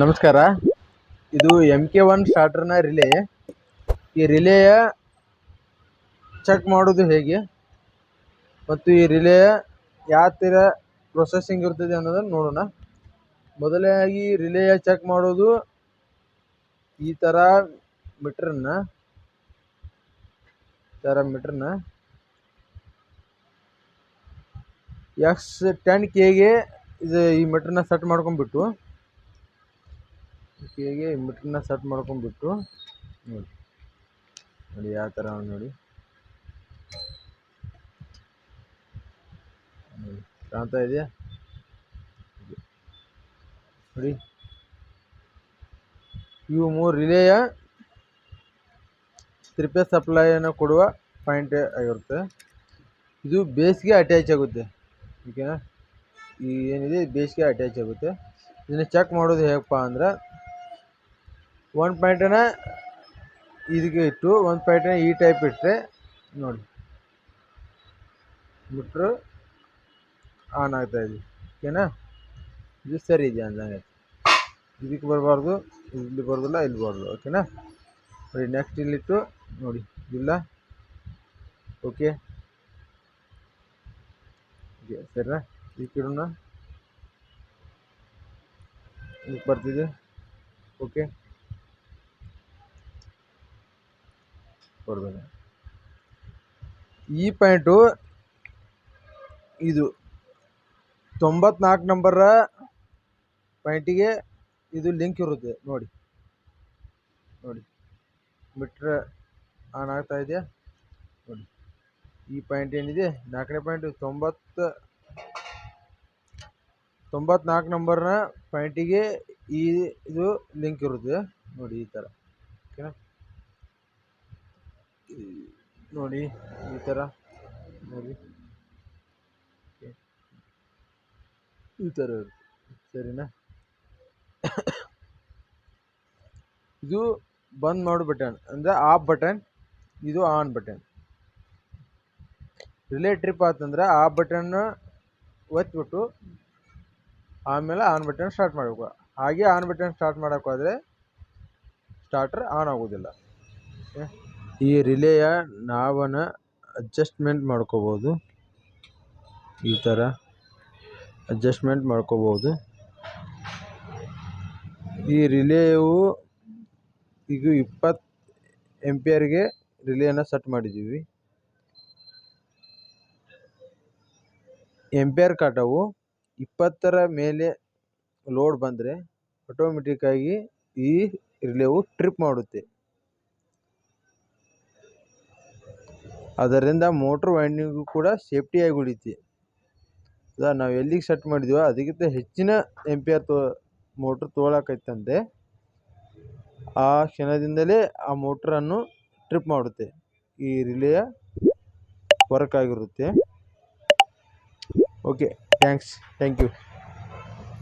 ನಮಸ್ಕಾರ. ಇದು M K one ಸ್ಟಾರ್ಟರ್ನ ರಿಲೇ ಈ ರಿಲೇಯ ಚೆಕ್ ಮಾಡೋದು ಹೇಗೆ? ಮತ್ತು ಈ ರಿಲೇಯ ಯಾವ ಥರ ಪ್ರೊಸೆಸಿಂಗ್ ಇರ್ತದೆ ಅನ್ನೋದನ್ನು ನೋಡೋಣ. ಮೊದಲನೇದಾಗಿ ರಿಲೇಯ ಚೆಕ್ ಮಾಡೋದು ಈ ಥರ ಮೀಟ್ರನ್ನ ಈ ಥರ ಮೀಟ್ರನ್ನ ಎಕ್ಸ್ ಟೆನ್ ಕೆಗೆ ಇದು ಈ ಮೀಟ್ರನ್ನ ಸೆಟ್ ಮಾಡ್ಕೊಂಡ್ಬಿಟ್ಟು ಕೆಗೆ ಈ ಮೀಟ್ರನ್ನ ಸೆಟ್ ಮಾಡ್ಕೊಂಡ್ಬಿಟ್ಟು ನೋಡಿ. ನೋಡಿ ಯಾವ ಥರ ನೋಡಿ. ನೋಡಿ, ಕಾಣ್ತಾ ಇದೆಯಾ? ನೋಡಿ. ಇವು ಮೂರು ರಿಲೇಯ ತ್ರಿಪೆ ಸಪ್ಲೈಯನ್ನು ಕೊಡುವ ಪಾಯಿಂಟ್ ಆಗಿರುತ್ತೆ. ಇದು ಬೇಸ್ಗೆ ಅಟ್ಯಾಚ್ ಆಗುತ್ತೆ. ಓಕೆನಾ? ಈ ಏನಿದೆ? ಬೇಸಿಗೆ ಅಟ್ಯಾಚ್ ಆಗುತ್ತೆ. ಇದನ್ನು ಚೆಕ್ ಮಾಡೋದು ಹೇಗಪ್ಪ ಅಂದ್ರೆ ಒಂದು ಪಾಯಿಂಟನ್ನ ಇದಕ್ಕೆ ಇಟ್ಟು ಒಂದು ಪಾಯಿಂಟನ್ನ ಈ ಟೈಪ್ ಇಟ್ಟರೆ ನೋಡಿ. ಬಿಟ್ರು ಆನ್ ಆಗ್ತಾ ಇದೆ. ಓಕೆನಾ? ಇದು ಸರಿ ಇದೆ ಅಂದಂಗೆ ಇದಕ್ಕೆ ಬರಬಾರ್ದು, ಇಲ್ಲಿ ಬರೋದಿಲ್ಲ, ಇಲ್ಲಿ ಬರೋದು ಓಕೆನಾ? ನೋಡಿ ನೆಕ್ಸ್ಟ್ ಇಲ್ಲಿಟ್ಟು, ನೋಡಿ, ಇಲ್ಲ. ಓಕೆ. ಸರಿನಾ? ಈ ಕಿಡೋಣ ಇದಕ್ಕೆ ಬರ್ತಿದೆ. ಓಕೆ. ಕೊಡ್ಬೇಕು. ಈ ಪಾಯಿಂಟು ಇದು. ತೊಂಬತ್ನಾಲ್ಕು ನಂಬರ ಪಾಯಿಂಟಿಗೆ ಇದು ಲಿಂಕ್ ಇರುತ್ತೆ. ನೋಡಿ. ನೋಡಿ. ಮೀಟ್ರ್ ಆನ್ ಆಗ್ತಾ ಇದೆಯಾ? ನೋಡಿ. ಈ ಪಾಯಿಂಟ್ ಏನಿದೆ? ನಾಲ್ಕನೇ ಪಾಯಿಂಟ್. ತೊಂಬತ್ತು, ತೊಂಬತ್ನಾಲ್ಕು ನಂಬರ್ನ ಪಾಯಿಂಟಿಗೆ ಈ ಇದು ಲಿಂಕ್ ಇರುತ್ತೆ. ನೋಡಿ ಈ ಥರ. ಓಕೆನಾ? ನೋಡಿ, ಈ ಥರ ನೋಡಿ. ಈ ಥರ ಇರುತ್ತೆ. ಸರಿನಾ? ಇದು ಬಂದ್ ಮಾಡೋ ಬಟನ್. ಅಂದರೆ ಆಫ್ ಬಟನ್, ಇದು ಆನ್ ಬಟನ್. ರಿಲೇ ಟ್ರಿಪ್ ಆತಂದ್ರೆ ಆ ಬಟನ್ ಒತ್ಬಿಟ್ಟು ಆಮೇಲೆ ಆನ್ ಬಟನ್ ಸ್ಟಾರ್ಟ್ ಮಾಡಬೇಕು. ಹಾಗೆ ಆನ್ ಬಟನ್ ಸ್ಟಾರ್ಟ್ ಮಾಡೋಕ್ಕಾದ್ರೆ ಸ್ಟಾರ್ಟರ್ ಆನ್ ಆಗೋದಿಲ್ಲ. ಈ ರಿಲೇಯ ನಾವನ್ನ ಅಡ್ಜಸ್ಟ್ಮೆಂಟ್ ಮಾಡ್ಕೋಬೋದು. ಈ ಥರ ಅಡ್ಜಸ್ಟ್ಮೆಂಟ್ ಮಾಡ್ಕೋಬೋದು. ಈ ರಿಲೇವು ಈಗ ಇಪ್ಪತ್ತು ಎಂಪಿಯರ್ಗೆ ರಿಲೇಯನ್ನು ಸೆಟ್ ಮಾಡಿದ್ದೀವಿ. ಎಂಪಿಯರ್ ಕಾಟವು ಇಪ್ಪತ್ತರ ಮೇಲೆ ಲೋಡ್ ಬಂದರೆ ಆಟೋಮೆಟಿಕ್ಕಾಗಿ ಈ ರಿಲೇವು ಟ್ರಿಪ್ ಮಾಡುತ್ತೆ. ಅದರಿಂದ ಮೋಟ್ರ್ ವೈಂಡಿಂಗು ಕೂಡ ಸೇಫ್ಟಿಯಾಗಿ ಉಳಿತಿ ಅದ ನಾವು ಎಲ್ಲಿಗೆ ಸೆಟ್ ಮಾಡಿದ್ವೋ ಅದಕ್ಕಿಂತ ಹೆಚ್ಚಿನ ಎಂಪಿಯರ್ ತೋ ಮೋಟ್ರ್ ತೋಳಕೈತಂತೆ. ಆ ಕ್ಷಣದಿಂದಲೇ ಆ ಮೋಟ್ರನ್ನು ಟ್ರಿಪ್ ಮಾಡುತ್ತೆ. ಈ ರಿಲೇಯ ವರ್ಕ್ ಆಗಿರುತ್ತೆ. Okay thanks thank you